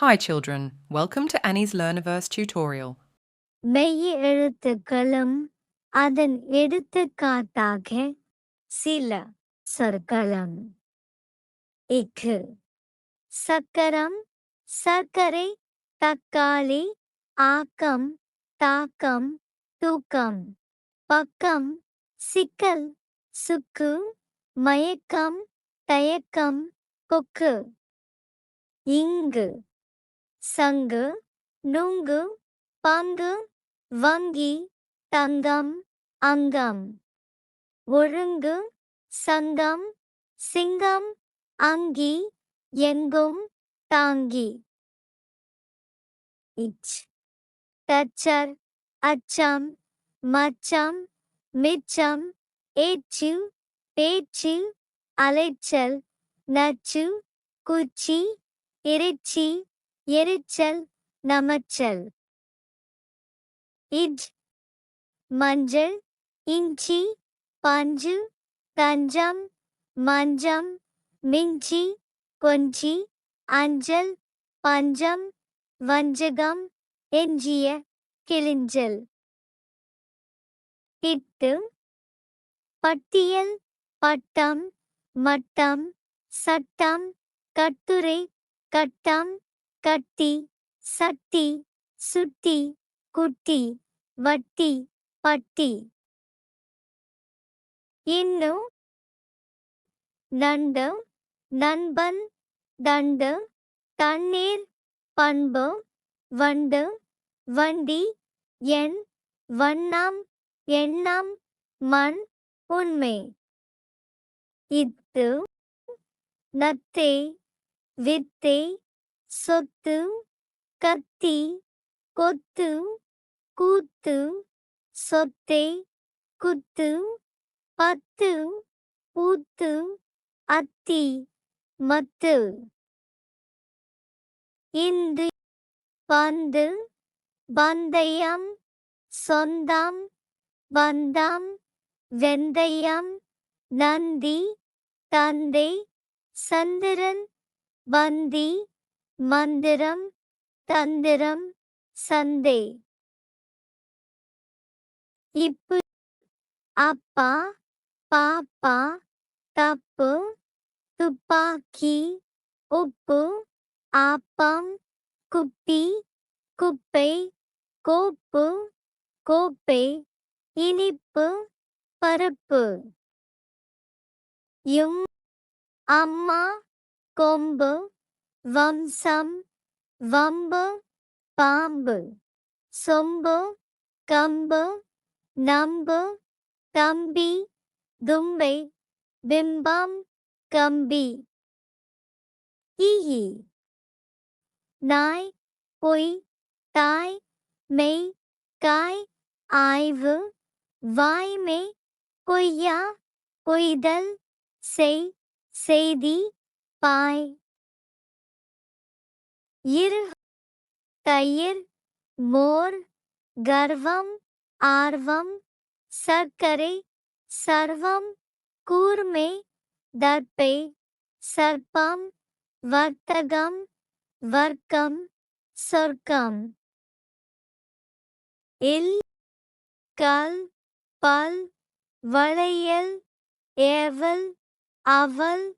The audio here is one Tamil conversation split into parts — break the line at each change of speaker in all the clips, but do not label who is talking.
Hi children, welcome to Annie's Learniverse tutorial.
மெய் எழுத்துக்களும் அதன் எடுத்துக்காட்டாக சில சொற்களும் இக்கு சக்கரம் சர்க்கரை தக்காளி ஆக்கம் தாக்கம் தூக்கம் பக்கம் சிக்கல் சுக்கு மயக்கம் தயக்கம் கொக்கு இங்கு சங்கு நுங்கு பங்கு வங்கி தங்கம் அங்கம். ஒழுங்கு சங்கம் சிங்கம் அங்கி எங்கும் தாங்கி. இச். தச்சர் அச்சம் மச்சம் மிச்சம் ஏச்சு பேச்சு அலைச்சல் நச்சு குச்சி இறைச்சி எரிச்சல் நமச்சல். இஜ் மஞ்சள் இஞ்சி பஞ்சு தஞ்சம் மஞ்சம் மிஞ்சி கொஞ்சி அஞ்சல் பஞ்சம் வஞ்சகம் எஞ்சிய கிளிஞ்சல் இட்டு பட்டியல் பட்டம் மட்டம் சட்டம் கட்டுரை கட்டம் கட்டி சட்டி சுட்டி குட்டி வட்டி பட்டி. இன்னும் நண்டு நண்பன் தண்டு தண்ணீர் பண்பு வண்டு வண்டி எண் வண்ணம் எண்ணம் மண் உண்மை. இத்து நத்தே வித்தை சொத்து கத்தி கொத்து கூத்து சொத்தே குத்து பத்து பூத்து அத்தி மத்து. இந்து பந்து பந்தயம் சொந்தம் பந்தம் வெந்தயம் நந்தி தந்தை சந்திரன் பந்தி மந்திரம் தந்திரம் சந்தே. இப்பு அப்பா பாப்பா தப்பு துப்பாக்கி உப்பு ஆப்பம் குப்பி குப்பை கோப்பு கோப்பை இனிப்பு பருப்பு. யும் அம்மா கொம்பு வம்சம் வம்பு பாம்பு சொம்பு கம்பு நம்பு தம்பி தும்பை பிம்பம் கம்பி ஈ நாய் பொய் தாய் மெய் காய் ஆய்வு வாய்மை பொய்யா பொய்தல் செய் செய்தி பாய் இரு தயிர் மோர் கர்வம் ஆர்வம் சர்க்கரை சர்வம் கூர்மை தர்ப்பை சர்ப்பம் வர்த்தகம் வர்க்கம் சொர்க்கம். இல் கல் பல் வளையல் ஏவல் அவல்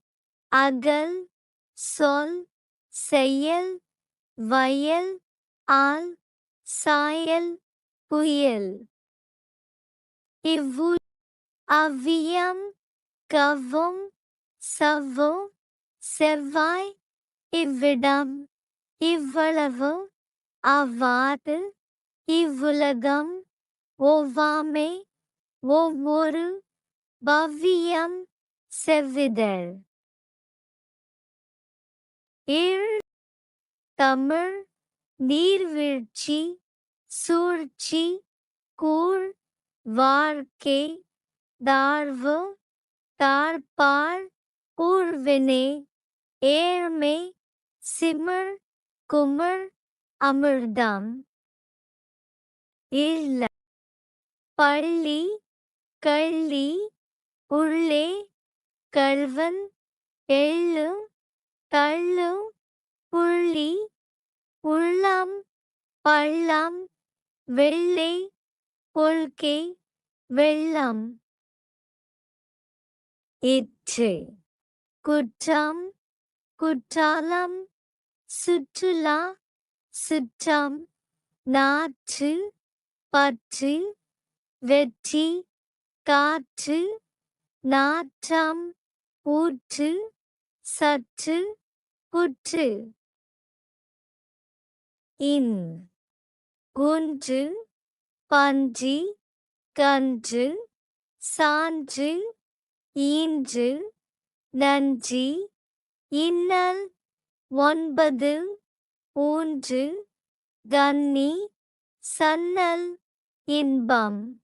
அகல் சொல் செயல் வயல் ஆல் சாயல் புயல். இவ்வு அவ்வியம் கவ்வும் சவ்வு செவ்வாய் இவ்விடம் இவ்வளவு அவ்வாறு இவ்வுலகம் ஒவ்வாமை ஒவ்வொரு பவ்வியம் செவ்விதழ். ஏழு தமிழ் நீர்வீழ்ச்சி சூழ்ச்சி கூழ் வாழ்க்கை தார்வு தார்பால் ஊழ்வினை ஏழ்மை சிமிழ் குமிழ் அமிர்தம் இல்ல. பள்ளி கள்ளி உள்ளே கல்வன் எள்ளு தள்ளு புள்ளி உள்ளம் பள்ளம் வெள்ளை கொள்கை வெள்ளம். இற்று குற்றம் குற்றாலம் சுற்றுலா சுற்றம் நாற்று பற்று வெற்றி காற்று நாற்றம் ஊற்று சற்று புற்று இன். குன்று பஞ்சு கன்று சான்று ஈன்று நன்றி இன்னல் ஒன்பது ஊன்று கன்னி சன்னல் இன்பம்.